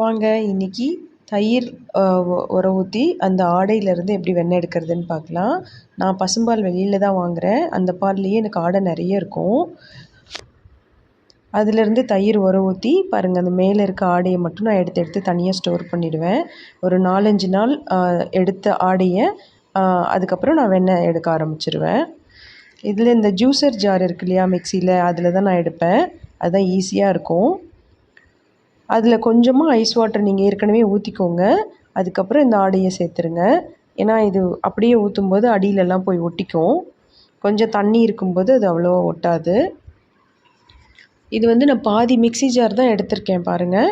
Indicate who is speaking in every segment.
Speaker 1: வாங்க இன்றைக்கி தயிர் உர ஊற்றி அந்த ஆடையிலேருந்து எப்படி வெண்ணெய் எடுக்கிறதுன்னு பார்க்கலாம் நான் பசும்பால் வெளியில் தான் வாங்குகிறேன் அந்த பால்லையே எனக்கு ஆடை நிறைய இருக்கும். அதுலேருந்து தயிர் உர ஊற்றி பாருங்கள் அந்த மேலே இருக்க ஆடையை மட்டும் நான் எடுத்து எடுத்து தனியாக ஸ்டோர் பண்ணிவிடுவேன் ஒரு நாலஞ்சு நாள் எடுத்த ஆடையை அதுக்கப்புறம் நான் வெண்ணெய் எடுக்க ஆரம்பிச்சிருவேன். இதில் இந்த ஜூஸர் ஜார் இருக்கு இல்லையா மிக்சியில் அதில் தான் நான் எடுப்பேன். அதுதான் ஈஸியாக இருக்கும். அதில் கொஞ்சமாக ஐஸ் வாட்டர் நீங்கள் ஏற்கனவே ஊற்றிக்கோங்க அதுக்கப்புறம் இந்த ஆடையை சேர்த்துருங்க. ஏன்னா இது அப்படியே ஊற்றும்போது அடியிலலாம் போய் ஒட்டிக்கும். கொஞ்சம் தண்ணி இருக்கும்போது அது அவ்வளோவா ஒட்டாது. இது வந்து நான் பாதி மிக்ஸி ஜார் தான் எடுத்திருக்கேன் பாருங்கள்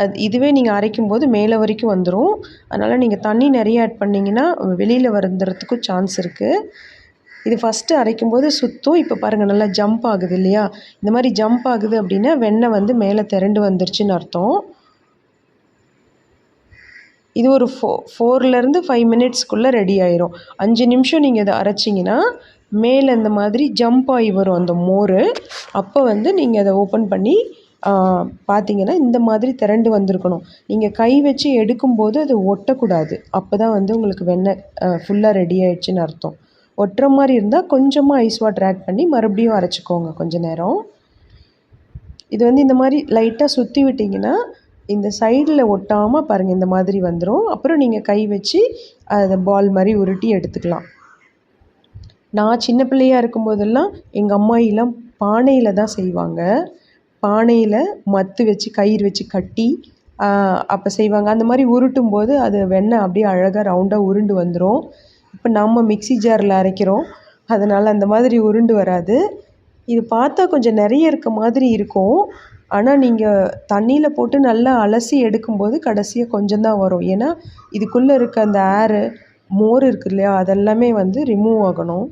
Speaker 1: அது இதுவே நீங்கள் அரைக்கும் போது மேலே வரைக்கும் வந்துடும் அதனால் நீங்கள் தண்ணி நிறைய ஆட் பண்ணிங்கன்னா வெளியில் வந்துடுறதுக்கும் சான்ஸ் இருக்குது இது ஃபஸ்ட்டு அரைக்கும் போது சுற்றும் இப்போ பாருங்கள் நல்லா ஜம்ப் ஆகுது இல்லையா? இந்த மாதிரி ஜம்ப் ஆகுது அப்படின்னா வெண்ணெய் வந்து மேலே திரண்டு வந்துருச்சுன்னு அர்த்தம். இது ஒரு ஃபோ ஃபோர்லேருந்து ஃபைவ் மினிட்ஸ்க்குள்ளே ரெடி ஆயிரும். அஞ்சு நிமிஷம் நீங்கள் இதை அரைச்சிங்கன்னா மேலே இந்த மாதிரி ஜம்ப் ஆகி வரும் அந்த மோர். அப்போ வந்து நீங்கள் அதை ஓப்பன் பண்ணி பார்த்தீங்கன்னா இந்த மாதிரி திரண்டு வந்திருக்கணும். நீங்கள் கை வச்சு எடுக்கும்போது அது ஒட்டக்கூடாது. அப்போ தான் வந்து உங்களுக்கு வெண்ணெய் ஃபுல்லாக ரெடி ஆயிடுச்சுன்னு அர்த்தம். ஒட்டுற மாதிரி இருந்தால் கொஞ்சமாக ஐஸ் வாட்டர் ஆட் பண்ணி மறுபடியும் அரைச்சிக்கோங்க கொஞ்ச நேரம். இது வந்து இந்த மாதிரி லைட்டாக சுற்றி விட்டிங்கன்னா இந்த சைடில் ஒட்டாமல் பாருங்கள் இந்த மாதிரி வந்துடும் அப்புறம் நீங்கள் கை வச்சு அதை பால் மாதிரி உருட்டி எடுத்துக்கலாம். நான் சின்ன பிள்ளையாக இருக்கும்போதெல்லாம் எங்கள் அம்மாயிலாம் பானையில் தான் செய்வாங்க. பானையில் மத்து வச்சு கயிறு வச்சு கட்டி அப்போ செய்வாங்க. அந்த மாதிரி உருட்டும் போது அது வெண்ணெய் அப்படியே அழகாக ரவுண்டாக உருண்டு வந்துடும் இப்போ நம்ம மிக்ஸி ஜாரில் அரைக்கிறோம். அதனால் அந்த மாதிரி உருண்டு வராது. இது பார்த்தா கொஞ்சம் நிறைய இருக்க மாதிரி இருக்கும். ஆனால் நீங்கள் தண்ணியில் போட்டு நல்லா அலசி எடுக்கும்போது கடைசியாக கொஞ்சம் தான் வரும். ஏன்னா இதுக்குள்ளே இருக்க அந்த ஏரு மோர் இருக்கு இல்லையா அதெல்லாமே வந்து ரிமூவ் ஆகணும்.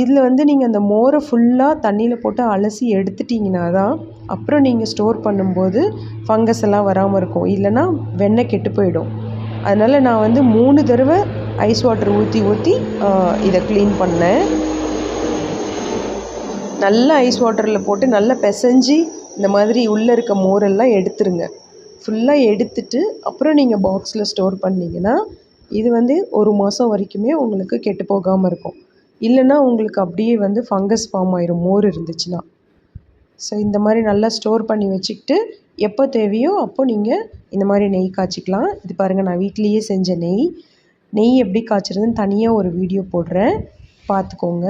Speaker 1: இதில் வந்து நீங்கள் அந்த மோரை ஃபுல்லாக தண்ணியில் போட்டு அலசி எடுத்துட்டிங்கன்னா தான் அப்புறம் நீங்கள் ஸ்டோர் பண்ணும்போது ஃபங்கஸ் எல்லாம் வராமல் இருக்கும். இல்லைன்னா வெண்ணெய் கெட்டு போயிடும். அதனால் நான் வந்து மூணு தடவை ஐஸ் வாட்டர் ஊற்றி ஊற்றி இதை க்ளீன் பண்ணேன். நல்லா ஐஸ் வாட்டரில் போட்டு நல்லா பிசைஞ்சி இந்த மாதிரி உள்ளே இருக்க மோரெல்லாம் எடுத்துருங்க. ஃபுல்லாக எடுத்துட்டு அப்புறம் நீங்கள் பாக்ஸில் ஸ்டோர் பண்ணிங்கன்னா இது வந்து ஒரு மாதம் வரைக்குமே உங்களுக்கு கெட்டு போகாமல் இருக்கும். இல்லைன்னா உங்களுக்கு அப்படியே வந்து ஃபங்கஸ் ஃபார்ம் ஆயிரும் மோர் இருந்துச்சுன்னா. ஸோ இந்த மாதிரி நல்லா ஸ்டோர் பண்ணி வச்சுக்கிட்டு எப்போ தேவையோ அப்போ நீங்கள் இந்த மாதிரி நெய் காய்ச்சிக்கலாம். இது பாருங்கள் நான் வீட்லேயே செஞ்ச நெய். நெய் எப்படி காய்ச்சறதுன்னு தனியாக ஒரு வீடியோ போடுறேன். பார்த்துக்கோங்க.